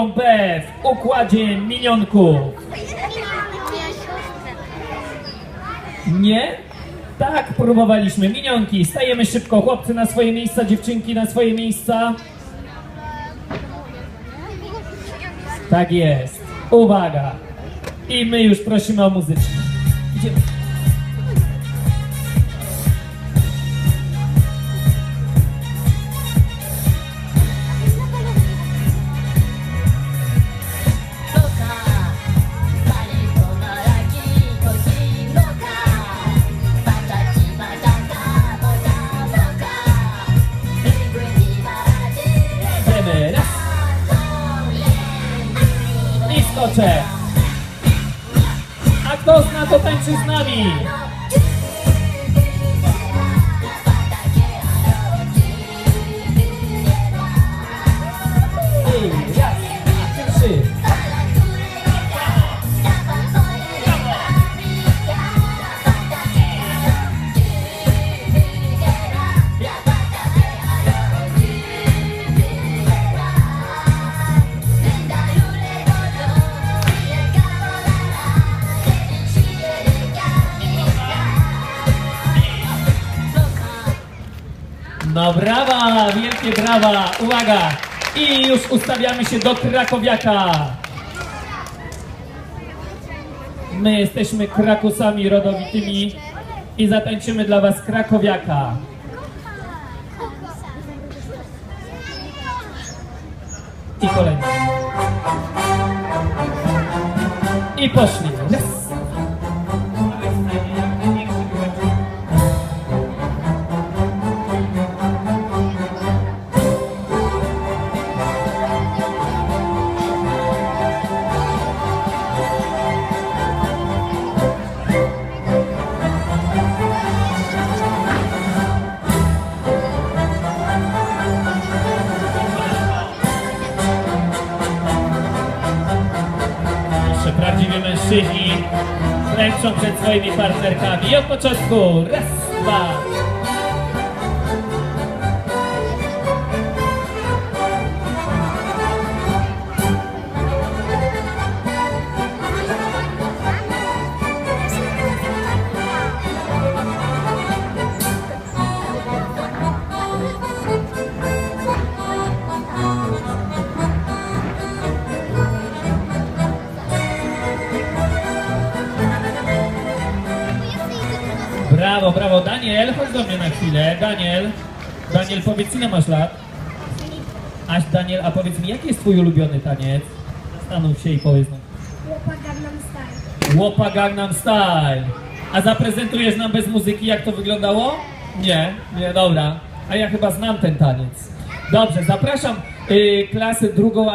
B w układzie minionków. Nie? Tak, próbowaliśmy. Minionki, stajemy szybko. Chłopcy na swoje miejsca, dziewczynki na swoje miejsca. Tak jest. Uwaga. I my już prosimy o muzyczkę. Idziemy. A kto zna, to tańczy z nami. No brawa, wielkie brawa, uwaga! I już ustawiamy się do Krakowiaka. My jesteśmy Krakusami rodowitymi i zatańczymy dla Was Krakowiaka. I kolejny. I poszli. Mężczyźni klęczą przed swoimi partnerkami. I od początku. Raz, dwa. Brawo, brawo. Daniel, chodź do mnie na chwilę. Daniel, Daniel, powiedz ile masz lat? Aś, Daniel, a powiedz mi, jaki jest twój ulubiony taniec? Zastanów się i powiedz nam. Łopa Gangnam Style. Łopa Gangnam Style. A zaprezentujesz nam bez muzyki, jak to wyglądało? Nie, nie, dobra. A ja chyba znam ten taniec. Dobrze, zapraszam y, klasę drugą.